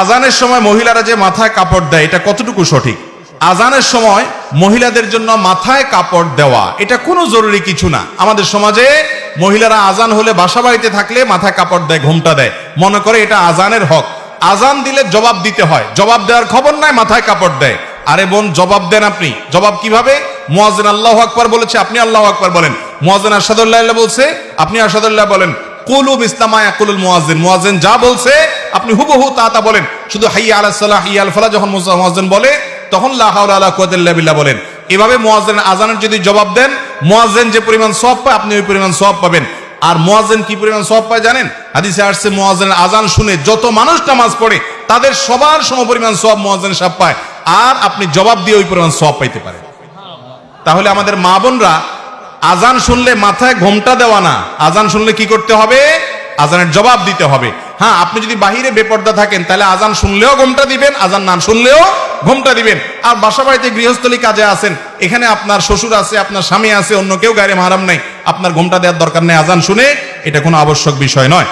আজানের সময় মহিলারা যে মাথায় কাপড় দেয়, এটা কতটুকু সঠিক? আজানের সময় মহিলাদের জন্য মাথায় কাপড় দেওয়া, এটা কোনো জরুরি কিছু না। আমাদের সমাজে মহিলারা আজান হলে বাসা বাড়িতে থাকলে মাথায় কাপড় দেয়, ঘোমটা দেয়। মনে করে এটা আজানের হক। আজান দিলে জবাব দিতে হয়। জবাব দেওয়ার খবর নাই, মাথায় কাপড় দেয়। আরে বোন, জবাব দেন আপনি। জবাব কীভাবে? মুয়াজ্জিন আল্লাহ আকবার বলেছে, আপনি আল্লাহ আকবার বলেন। মুয়াজ্জিন আশহাদুল্লাহ বলছে, আপনি আশহাদুল্লাহ বলেন কুলু ইসলামা ইয়াকুলুল মুয়াজ্জিন। মুয়াজ্জিন যা বলছে আপনি হুবহু তা তা বলেন। শুধু হাইয়া আলাস সালাহ, হাইয়া আল ফালাহ যখন মুয়াজ্জিন বলে, তখন লা হাওলা ওয়ালা কুওয়াতা বলেন। এভাবে মুয়াজ্জিন আজানের যদি জবাব দেন, মুয়াজ্জিন যে পরিমাণ সওয়াব পায়, আপনি ওই পরিমাণ সওয়াব পাবেন। আর মুয়াজ্জিন কি পরিমাণ সওয়াব পায় জানেন? হাদিসে আসছে, মুয়াজ্জিনের আজান শুনে যত মানুষ নামাজ পড়ে, তাদের সবার সমপরিমাণ সব মুয়াজ্জিন সাহেব পায়। আর আপনি জবাব দিয়ে ওই পরিমাণ সব পাইতে পারেন। তাহলে আমাদের মা বোনরা আজান শুনলে মাথায় ঘোমটা দেওয়া না। আজান শুনলে কি করতে হবে? আজানের জবাব দিতে হবে। হ্যাঁ আপনি যদি বাহিরে বেপর্দা থাকেন, তাহলে আজান শুনলেও ঘোমটা দিবেন, আজান না শুনলেও ঘোমটা দিবেন। আর বাসা বাড়িতে গৃহস্থলী কাজে আছেন, এখানে আপনার শ্বশুর আছে, আপনার স্বামী আছে, অন্য কেউ গায়ে মারাম নাই, আপনার ঘোমটা দেওয়ার দরকার নেই, আজান শুনে, এটা কোনো আবশ্যক বিষয় নয়।